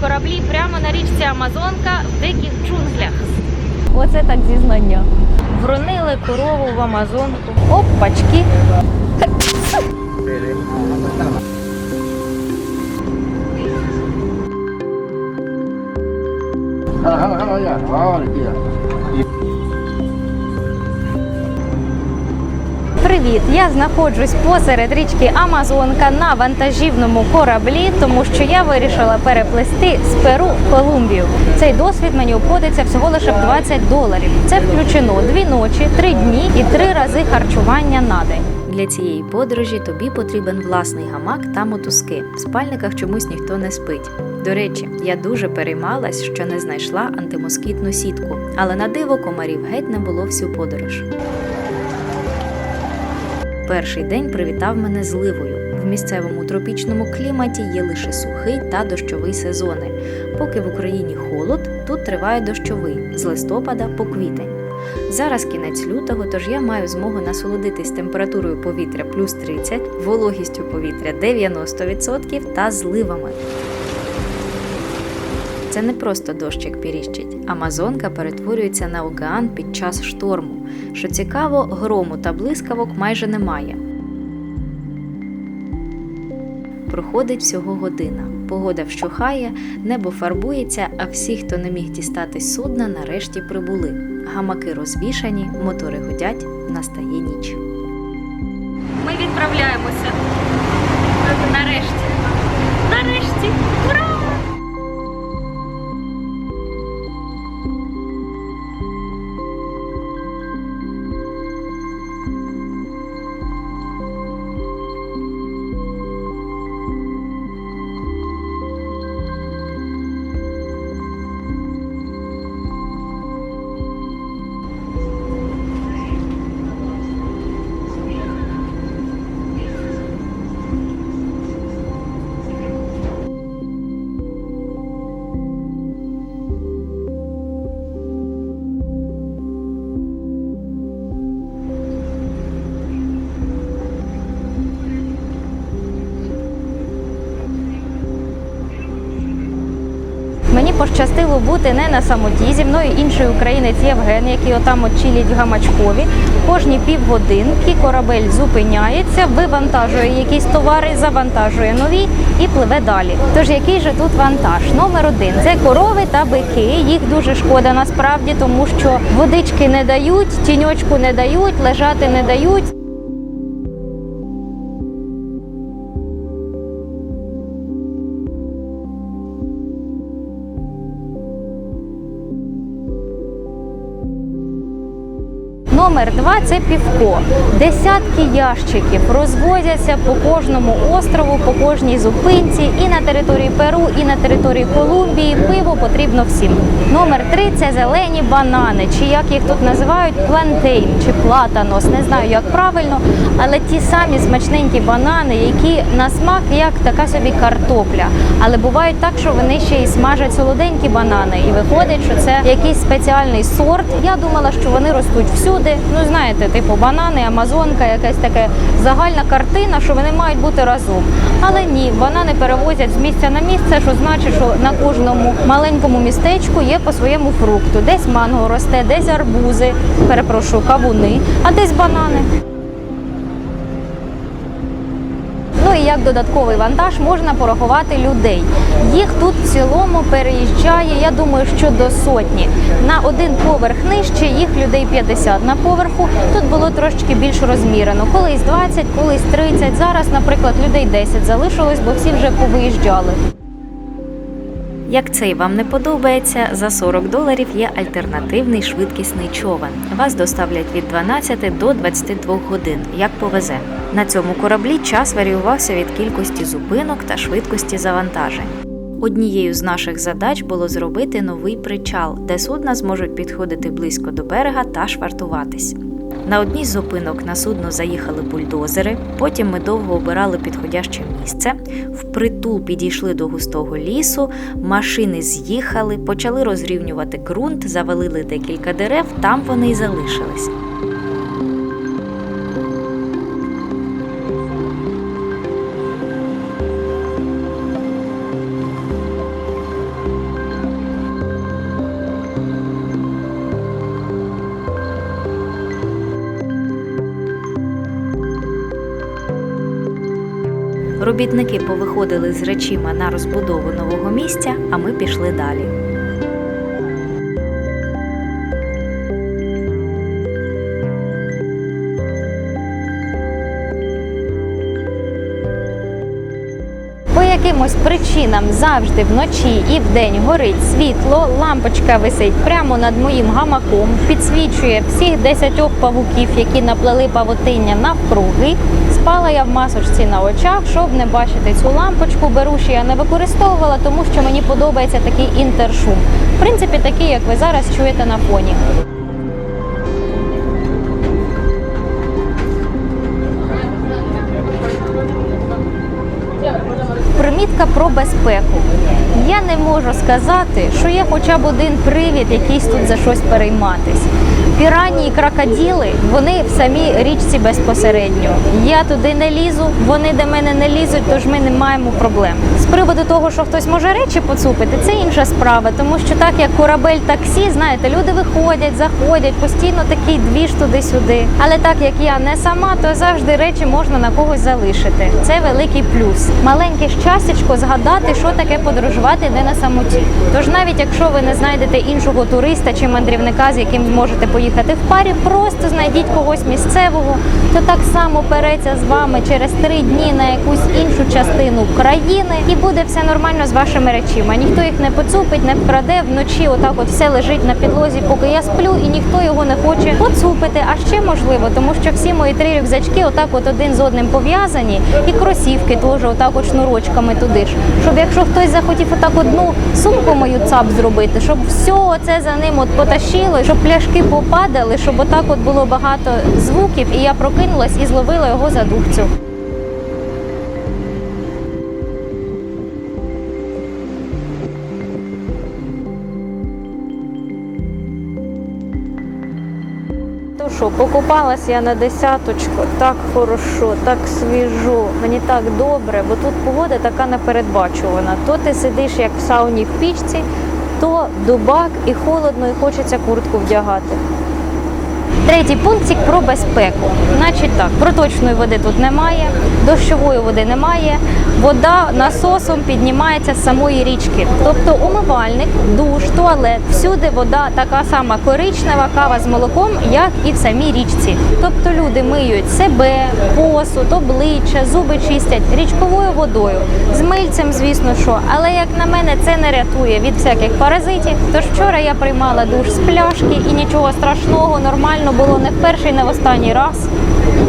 кораблі прямо на річці Амазонка в диких джунглях. Оце так зізнання. Вронили корову в Амазонку. Опачки. Ага, ага, jala, Привіт! Я знаходжусь посеред річки Амазонка на вантажівному кораблі, тому що я вирішила переплисти з Перу в Колумбію. Цей досвід мені обходиться всього лише в 20 доларів. Це включено дві ночі, три дні і три рази харчування на день. Для цієї подорожі тобі потрібен власний гамак та мотузки. В спальниках чомусь ніхто не спить. До речі, я дуже переймалась, що не знайшла антимоскітну сітку, але на диво комарів геть не було всю подорож. Перший день привітав мене зливою. В місцевому тропічному кліматі є лише сухий та дощовий сезони. Поки в Україні холод, тут триває дощовий з листопада по квітень. Зараз кінець лютого, тож я маю змогу насолодитись температурою повітря плюс 30, вологістю повітря 90% та зливами. Це не просто дощик піріщить. Амазонка перетворюється на океан під час шторму. Що цікаво, грому та блискавок майже немає. Проходить всього година. Погода вщухає, небо фарбується, а всі, хто не міг дістатись судна, нарешті прибули. Гамаки розвішані, мотори гудять, настає ніч. Ми відправляємося. Пощастило бути не на самоті. Зі мною інший українець Євген, який отам от гамачкові. Кожні півгодинки корабель зупиняється, вивантажує якісь товари, завантажує нові і пливе далі. Тож який же тут вантаж? Номер один це корови та бики. Їх дуже шкода насправді, тому що водички не дають, тіньочку не дають, лежати не дають. Номер два це півко. Десятки ящиків розвозяться по кожному острову, по кожній зупинці, і на території Перу, і на території Колумбії. Пиво потрібно всім. Номер три це зелені банани, чи як їх тут називають, плантейн чи платанос. Не знаю, як правильно, але ті самі смачненькі банани, які на смак як така собі картопля. Але бувають так, що вони ще й смажать солоденькі банани, і виходить, що це якийсь спеціальний сорт. Я думала, що вони ростуть всюди. Ну знаєте, типу банани, амазонка, якась така загальна картина, що вони мають бути разом. Але ні, банани перевозять з місця на місце, що значить, що на кожному маленькому містечку є по своєму фрукту. Десь манго росте, десь арбузи, перепрошую, кавуни, а десь банани. Ну і як додатковий вантаж можна порахувати людей. Їх тут в цілому переїжджає, я думаю, що до сотні. На один поверх нижче їх людей 50 на поверху. Тут було трошечки більш розмірено. Колись 20, колись 30. Зараз, наприклад, людей 10 залишилось, бо всі вже повиїжджали. Як цей вам не подобається, за 40 доларів є альтернативний швидкісний човен. Вас доставлять від 12 до 22 годин, як повезе. На цьому кораблі час варіювався від кількості зупинок та швидкості завантажень. Однією з наших задач було зробити новий причал, де судна зможуть підходити близько до берега та швартуватись. На одній з зупинок на судно заїхали бульдозери. Потім ми довго обирали підходяще місце. Впритул підійшли до густого лісу, машини з'їхали, почали розрівнювати ґрунт, завалили декілька дерев, там вони й залишились. Робітники повиходили з речима на розбудову нового місця, а ми пішли далі. Якимось причинам завжди вночі і вдень горить світло, лампочка висить прямо над моїм гамаком, підсвічує всіх десятьох павуків, які наплели павутиння навкруги. Спала я в масочці на очах, щоб не бачити цю лампочку. Беруші я не використовувала, тому що мені подобається такий інтершум. В принципі, такий, як ви зараз чуєте на фоні. Про безпеку. Я не можу сказати, що є хоча б один привід, якийсь тут за щось перейматись. Пірані і крокоділи, вони в самій річці безпосередньо. Я туди не лізу, вони до мене не лізуть, тож ми не маємо проблем. З приводу того, що хтось може речі поцупити, це інша справа, тому що так як корабель таксі, знаєте, люди виходять, заходять, постійно такий двіж туди-сюди. Але так як я не сама, то завжди речі можна на когось залишити. Це великий плюс. Маленьке щастячко згадати, що таке подорожувати не на самоті. Тож навіть якщо ви не знайдете іншого туриста чи мандрівника, з яким зможете поїхати в парі, просто знайдіть когось місцевого, хто так само переться з вами через три дні на якусь іншу частину країни, і буде все нормально з вашими речима. Ніхто їх не поцупить, не вкраде вночі. Отак, от все лежить на підлозі, поки я сплю, і ніхто його не хоче поцупити. А ще можливо, тому що всі мої три рюкзачки отак, от один з одним пов'язані, і кросівки теж отак, от шнурочками туди ж. Щоб якщо хтось захотів отак одну сумку мою цап зробити, щоб все це за ним от потащило, щоб пляшки попадали, щоб отак от було багато звуків, і я прокинулась і зловила його за духцю. То що, покупалась я на десяточку, так хорошо, так свіжо, мені так добре, бо тут погода така непередбачувана. То ти сидиш як в сауні в пічці, то дубак і холодно, і хочеться куртку вдягати. Третій пунктик про безпеку. Значить так, проточної води тут немає, дощової води немає. Вода насосом піднімається з самої річки. Тобто умивальник, душ, туалет, всюди вода така сама коричнева, кава з молоком, як і в самій річці. Тобто люди миють себе, посуд, обличчя, зуби чистять річковою водою, з мильцем, звісно, що. Але як на мене, це не рятує від всяких паразитів. Тож вчора я приймала душ з пляшки і нічого страшного, нормально було не в перший, не в останній раз.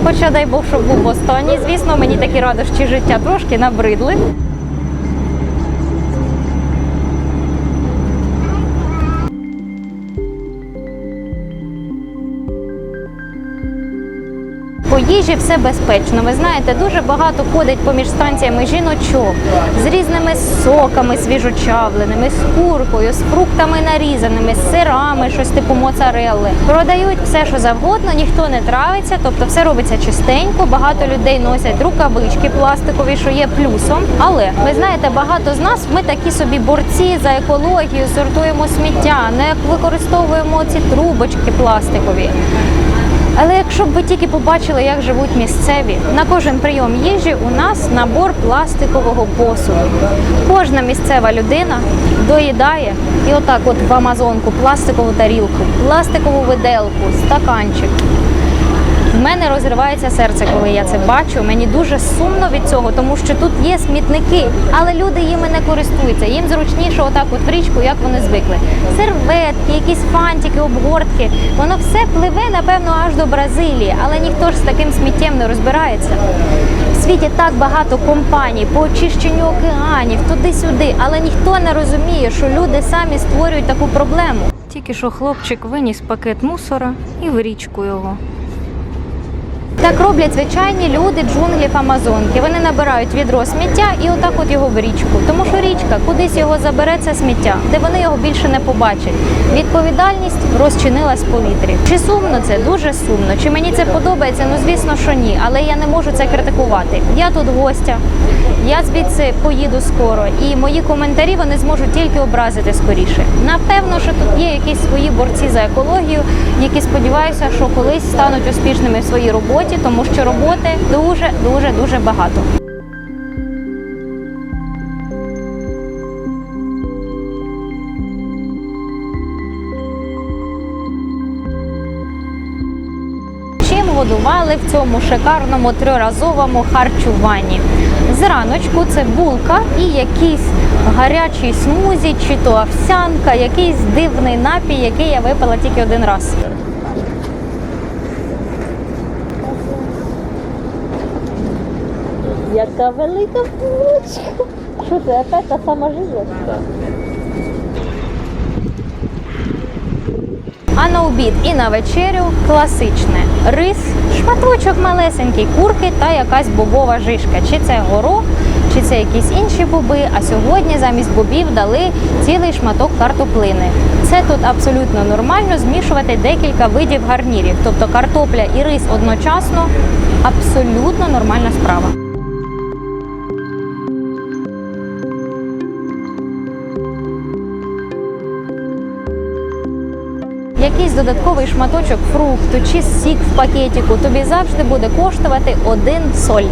Хоча дай Бог, щоб був останній. Звісно, мені такі радощі життя трошки набридли. Їжі все безпечно. Ви знаєте, дуже багато ходить поміж станціями жіночок з різними соками свіжочавленими, з куркою, з фруктами нарізаними, з сирами, щось типу моцарелли. Продають все, що завгодно, ніхто не травиться, тобто все робиться чистенько. Багато людей носять рукавички пластикові, що є плюсом. Але ви знаєте, багато з нас ми такі собі борці за екологію, сортуємо сміття, не використовуємо ці трубочки пластикові. Але якщо б ви тільки побачили, як живуть місцеві, на кожен прийом їжі у нас набор пластикового посуду. Кожна місцева людина доїдає і отак, от в Амазонку, пластикову тарілку, пластикову виделку, стаканчик. В мене розривається серце, коли я це бачу. Мені дуже сумно від цього, тому що тут є смітники, але люди їми не користуються. Їм зручніше отак от в річку, як вони звикли. Серветки, якісь фантики, обгортки. Воно все пливе, напевно, аж до Бразилії, але ніхто ж з таким сміттєм не розбирається. В світі так багато компаній по очищенню океанів, туди-сюди, але ніхто не розуміє, що люди самі створюють таку проблему. Тільки що хлопчик виніс пакет мусора і в річку його. Так роблять звичайні люди джунглів Амазонки. Вони набирають відро сміття і отак от його в річку. Тому що річка кудись його забере це сміття, де вони його більше не побачать. Відповідальність розчинилась в повітрі. Чи сумно це? Дуже сумно. Чи мені це подобається? Ну звісно, що ні. Але я не можу це критикувати. Я тут гостя. Я звідси поїду скоро, і мої коментарі вони зможуть тільки образити скоріше. Напевно, що тут є якісь свої борці за екологію, які сподіваюся, що колись стануть успішними в своїй роботі, роботі, тому що роботи дуже дуже дуже багато. чим Годували в цьому шикарному триразовому харчуванні. Зраночку це булка і якийсь гарячий смузі, чи то овсянка, якийсь дивний напій, який я випила тільки один раз. Яка велика булочка. Що це опять та сама жилочка? А на обід і на вечерю класичне рис, шматочок малесенький курки та якась бобова жишка. Чи це горох, чи це якісь інші боби. А сьогодні замість бобів дали цілий шматок картоплини. Це тут абсолютно нормально змішувати декілька видів гарнірів, тобто картопля і рис одночасно абсолютно нормальна справа. Якийсь додатковий шматочок фрукту чи сік в пакетику тобі завжди буде коштувати один соль.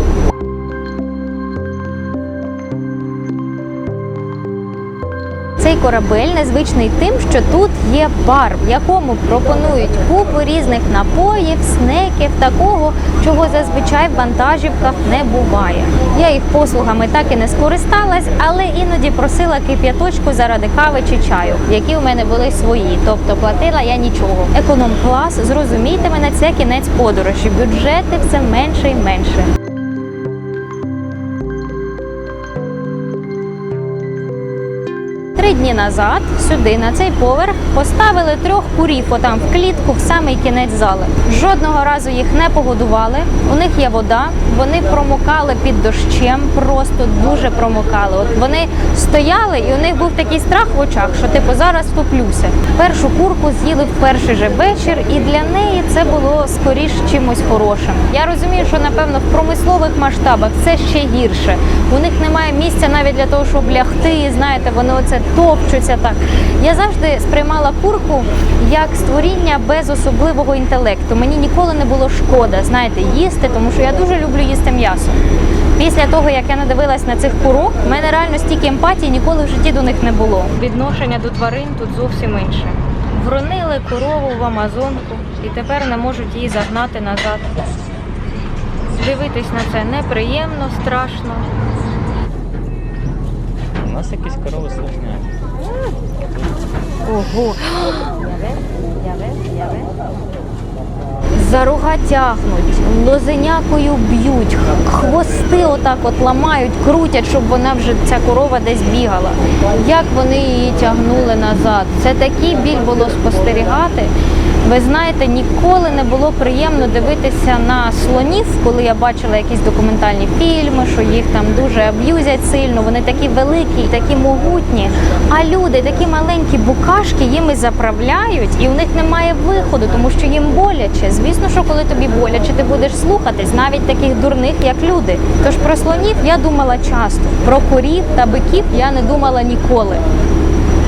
Цей корабель незвичний тим, що тут є бар, в якому пропонують купу різних напоїв, снеків, такого, чого зазвичай в вантажівках не буває. Я їх послугами так і не скористалась, але іноді просила кип'яточку заради кави чи чаю, які у мене були свої, тобто платила я нічого. Економ-клас, зрозумійте мене, це кінець подорожі. Бюджети все менше і менше. Дні назад сюди на цей поверх поставили трьох курів отам в клітку в самий кінець зали. Жодного разу їх не погодували. У них є вода, вони промокали під дощем, просто дуже промокали. От вони стояли, і у них був такий страх в очах, що типу зараз втоплюся. Першу курку з'їли в перший же вечір, і для неї це було скоріш чимось хорошим. Я розумію, що напевно в промислових масштабах це ще гірше. У них немає місця навіть для того, щоб лягти. Знаєте, вони оце топчуться так. Я завжди сприймала курку як створіння без особливого інтелекту. Мені ніколи не було шкода, знаєте, їсти, тому що я дуже люблю їсти м'ясо. Після того, як я надивилась на цих курок, в мене реально стільки емпатії ніколи в житті до них не було. Відношення до тварин тут зовсім інше. Вронили корову в Амазонку і тепер не можуть її загнати назад. Дивитись на це неприємно, страшно. У нас якісь корови слухняють. Ого. За рога тягнуть, лозенякою б'ють, хвости отак от ламають, крутять, щоб вона вже ця корова десь бігала. Як вони її тягнули назад? Це такий біль було спостерігати. Ви знаєте, ніколи не було приємно дивитися на слонів, коли я бачила якісь документальні фільми, що їх там дуже аб'юзять сильно. Вони такі великі, такі могутні. А люди, такі маленькі букашки, їми заправляють, і у них немає виходу, тому що їм боляче. Звісно, що коли тобі боляче, ти будеш слухатись навіть таких дурних, як люди. Тож про слонів я думала часто, про корів та биків я не думала ніколи.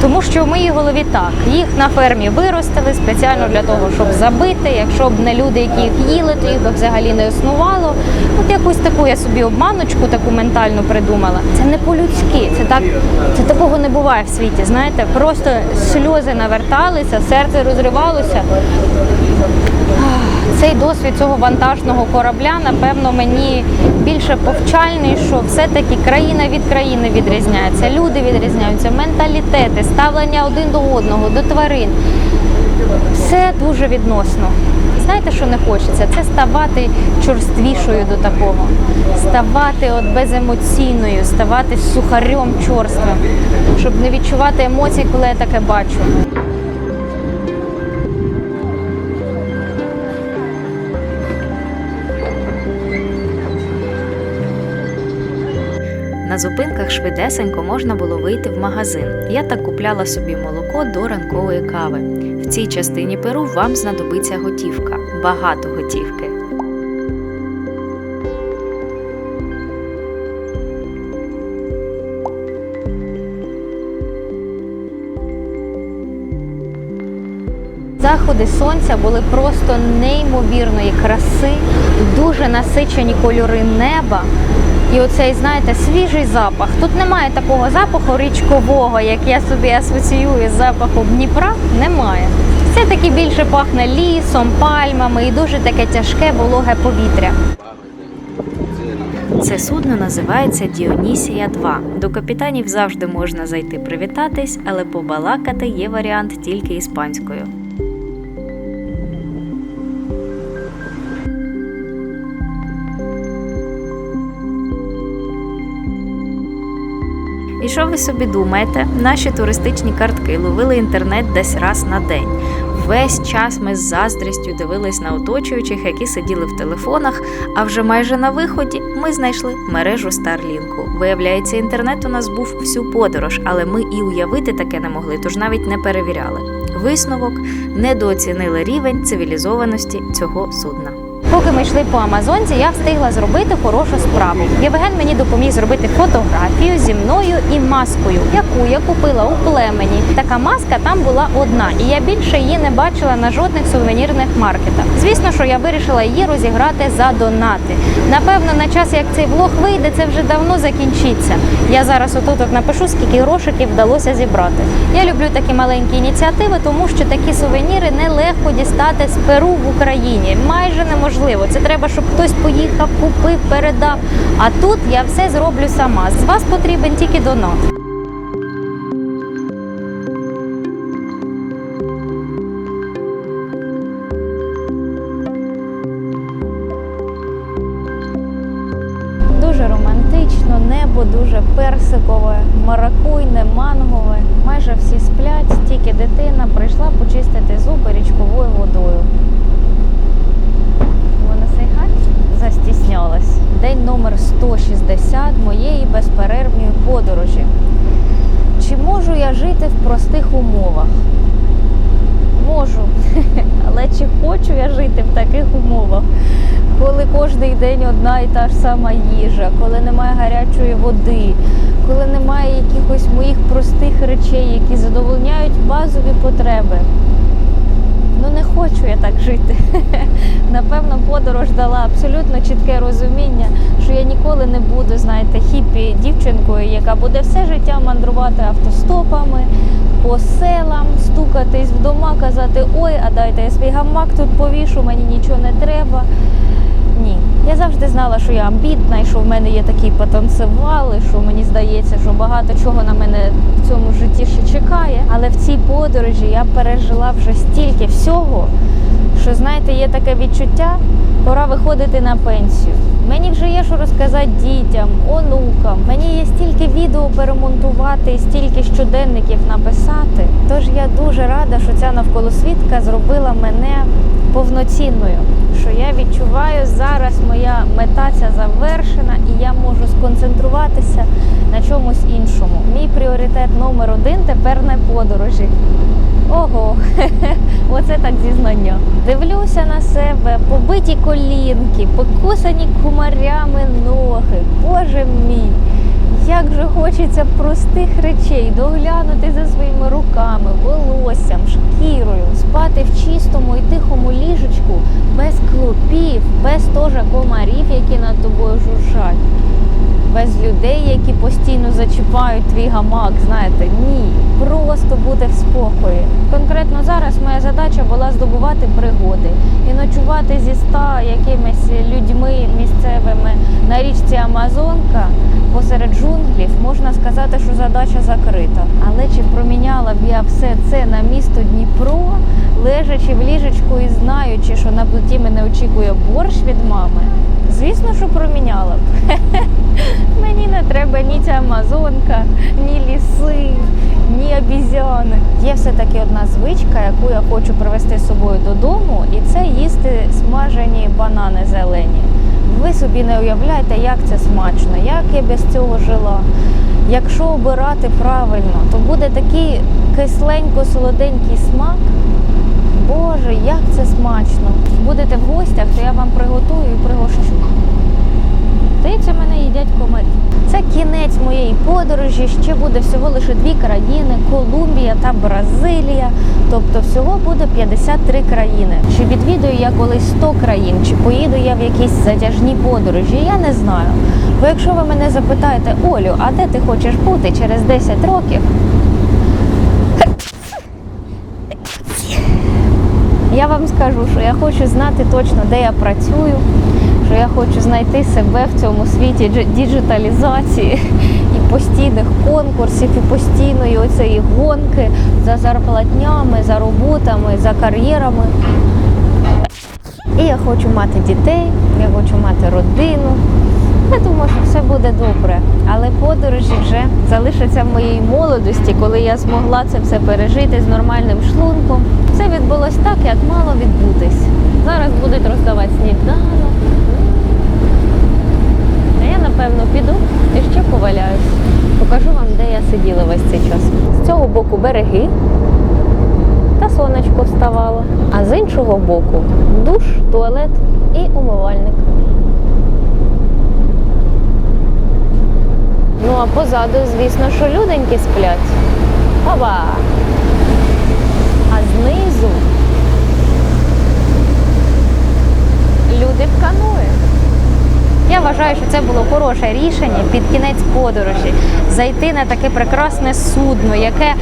Тому що в моїй голові так, їх на фермі виростили спеціально для того, щоб забити. Якщо б не люди, які їх їли, то їх би взагалі не існувало. От якусь таку я собі обманочку таку ментальну придумала. Це не по-людськи, це так, це такого не буває в світі. Знаєте, просто сльози наверталися, серце розривалося. Цей досвід цього вантажного корабля, напевно, мені більше повчальний, що все-таки країна від країни відрізняється, люди відрізняються, менталітети, ставлення один до одного, до тварин. Все дуже відносно. Знаєте, що не хочеться? Це ставати чорствішою до такого, ставати от беземоційною, ставати сухарем чорствим, щоб не відчувати емоцій, коли я таке бачу. На зупинках швидесенько можна було вийти в магазин. Я так купляла собі молоко до ранкової кави. В цій частині Перу вам знадобиться готівка, багато готівки. Заходи сонця були просто неймовірної краси, дуже насичені кольори неба. І оцей, знаєте, свіжий запах. Тут немає такого запаху річкового, як я собі асоціюю з запахом Дніпра. Немає. Це таки більше пахне лісом, пальмами і дуже таке тяжке вологе повітря. Це судно називається Діонісія 2. До капітанів завжди можна зайти привітатись, але побалакати є варіант тільки іспанською. Що ви собі думаєте? Наші туристичні картки ловили інтернет десь раз на день. Весь час ми з заздрістю дивились на оточуючих, які сиділи в телефонах. А вже майже на виході ми знайшли мережу Старлінку. Виявляється, інтернет у нас був всю подорож, але ми і уявити таке не могли, тож навіть не перевіряли. Висновок недооцінили рівень цивілізованості цього судна. Ми йшли по Амазонці, я встигла зробити хорошу справу. Євген мені допоміг зробити фотографію зі мною і маскою, яку я купила у племені. Така маска там була одна, і я більше її не бачила на жодних сувенірних маркетах. Звісно, що я вирішила її розіграти за донати. Напевно, на час як цей влог вийде, це вже давно закінчиться. Я зараз отут от напишу, скільки грошиків вдалося зібрати. Я люблю такі маленькі ініціативи, тому що такі сувеніри нелегко дістати з Перу в Україні. Майже неможливо. Це треба, щоб хтось поїхав, купив, передав. А тут я все зроблю сама. З вас потрібен тільки донат. Дуже романтично, небо дуже персикове, маракуйне, мангове. Майже всі сплять, тільки дитина прийшла почистити зуби річковою водою. Застіснялась. День номер 160 моєї безперервної подорожі. Чи можу я жити в простих умовах? Можу. Але чи хочу я жити в таких умовах? Коли кожен день одна і та ж сама їжа, коли немає гарячої води, коли немає якихось моїх простих речей, які задовольняють базові потреби. Ну не хочу я так жити. Подорож дала абсолютно чітке розуміння, що я ніколи не буду, знаєте, хіпі дівчинкою, яка буде все життя мандрувати автостопами по селам, стукатись в дома, казати Ой, а дайте я свій гамак тут повішу, мені нічого не треба. Ні, я завжди знала, що я амбітна і що в мене є такий потенціал, і що мені здається, що багато чого на мене в цьому житті ще чекає. Але в цій подорожі я пережила вже стільки всього, що знаєте, є таке відчуття, пора виходити на пенсію. Мені вже є що розказати дітям, онукам. Мені є стільки відео перемонтувати, стільки щоденників написати. Тож я дуже рада, що ця навколосвітка зробила мене повноцінною. Що я зараз моя мета ця завершена, і я можу сконцентруватися на чомусь іншому. Мій пріоритет номер один тепер не подорожі. Ого, оце так зізнання. Дивлюся на себе, побиті колінки, покусані кумарями ноги. Боже мій, як же хочеться простих речей доглянути за своїми руками, волоссям, шкірою, спати в чистому і тихому ліжечку, без клопів, без теж комарів, які над тобою жужжать без людей, які постійно зачіпають твій гамак. Знаєте, ні, просто бути в спокої. Конкретно зараз моя задача була здобувати пригоди і ночувати зі ста якимись людьми місцевими на річці Амазонка посеред джунглів. Можна задача закрита. Але чи проміняла б я все це на місто Дніпро, лежачи в ліжечку і знаючи, що на плиті мене очікує борщ від мами? Звісно, що проміняла б. Мені не треба ні ця Амазонка, ні ліси, ні обізяни. Є все-таки одна звичка, яку я хочу привезти з собою додому, і це їсти смажені банани зелені. Ви собі не уявляєте, як це смачно, як я без цього жила. Якщо обирати правильно, то буде такий кисленько-солоденький смак. Боже, як це смачно! Будете в гостях, то я вам приготую і пригощу. Здається, мене їдять комарі. Це кінець моєї подорожі. Ще буде всього лише дві країни: Колумбія та Бразилія. Тобто всього буде 53 країни. Чи відвідую я колись 100 країн, чи поїду я в якісь затяжні подорожі, я не знаю. Бо якщо ви мене запитаєте, Олю, а де ти хочеш бути через 10 років? Я вам скажу, що я хочу знати точно, де я працюю, що я хочу знайти себе в цьому світі дж- діджиталізації постійних конкурсів, і постійної оцеї гонки за зарплатнями, за роботами, за кар'єрами. І я хочу мати дітей, я хочу мати родину. Я думаю, що все буде добре. Але подорожі вже залишаться в моїй молодості, коли я змогла це все пережити з нормальним шлунком. Все відбулось так, як мало відбутись. Зараз будуть роздавати сніданок. Напевно піду і ще поваляюсь. Покажу вам, де я сиділа весь цей час. З цього боку береги та сонечко вставало. А з іншого боку душ, туалет і умивальник. Ну а позаду, звісно, що люденьки сплять. Оба! А знизу люди в каної. Я вважаю, що це було хороше рішення під кінець подорожі зайти на таке прекрасне судно, яке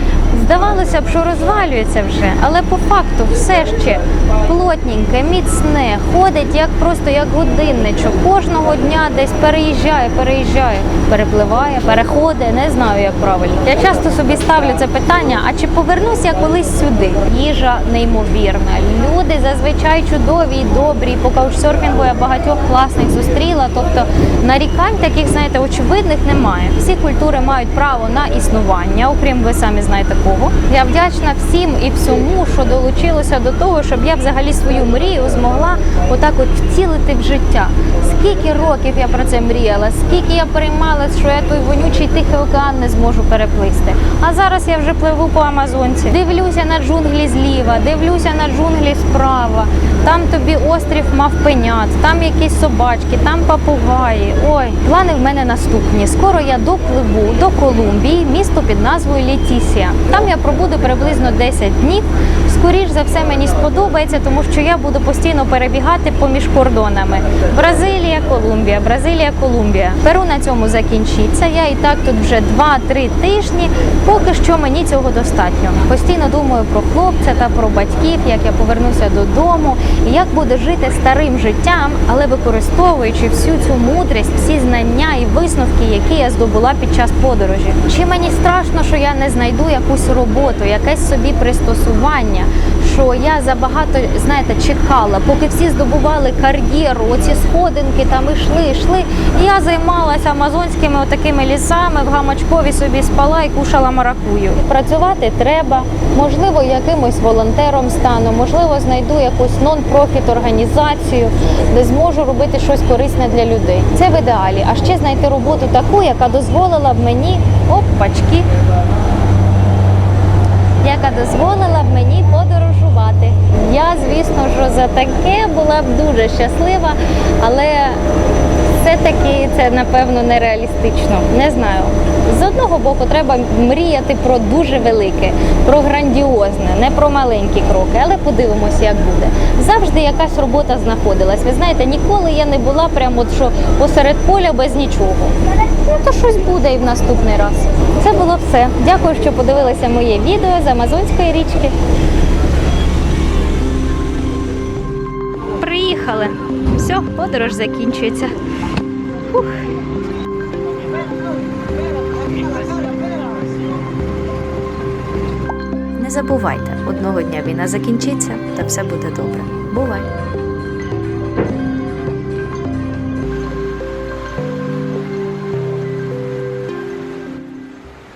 здавалося б, що розвалюється вже, але по факту все ще плотненьке, міцне, ходить як просто як годинничок. Кожного дня десь переїжджає, переїжджає, перепливає, переходить. Не знаю, як правильно. Я часто собі ставлю це питання: а чи повернусь я колись сюди? Їжа неймовірна. Люди зазвичай чудові і добрі. По каучсерфінгу я багатьох класних зустріла. Тобто нарікань таких, знаєте, очевидних немає. Всі культури мають право на існування, окрім ви самі знаєте кого. Я вдячна всім і всьому, що долучилося до того, щоб я взагалі свою мрію змогла отак от втілити в життя. Скільки років я про це мріяла, скільки я переймалась, що я той вонючий тихий океан не зможу переплисти. А зараз я вже пливу по Амазонці. Дивлюся на джунглі зліва, дивлюся на джунглі справа. Там тобі острів мавпенят, там якісь собачки, там папугаї. Ой, плани в мене наступні. Скоро я допливу до Колумбії, місто під назвою Летісія. Там я пробуду приблизно 10 днів. Скоріш за все мені сподобається, тому що я буду постійно перебігати поміж кордонами. Бразилія, Колумбія, Бразилія, Колумбія. Перу на цьому закінчиться. Я і так тут вже 2-3 тижні. Поки що мені цього достатньо. Постійно думаю про хлопця та про батьків, як я повернуся додому, і як буду жити старим життям, але використовуючи всю цю мудрість, всі знання і висновки, які я здобула під час подорожі. Чи мені страшно, що я не знайду якусь роботу, якесь собі пристосування, що я забагато знаєте чекала, поки всі здобували кар'єру, оці сходинки там ішли, йшли. І я займалася амазонськими отакими лісами, в гамачкові собі спала і кушала маракую. Працювати треба, можливо, якимось волонтером стану, можливо, знайду якусь нон-профіт організацію, де зможу робити щось корисне для людей. Це в ідеалі. А ще знайти роботу таку, яка дозволила б мені опачки, яка дозволила б мені подорожувати. Я, звісно ж, за таке була б дуже щаслива, але все-таки це напевно нереалістично. Не знаю. З одного боку, треба мріяти про дуже велике, про грандіозне, не про маленькі кроки, але подивимося, як буде. Завжди якась робота знаходилась. Ви знаєте, ніколи я не була прямо от що посеред поля без нічого. Ну то щось буде і в наступний раз. Це було все. Дякую, що подивилися моє відео з Амазонської річки. Приїхали. Все, подорож закінчується. Фух. Не забувайте, одного дня війна закінчиться та все буде добре. Бувай!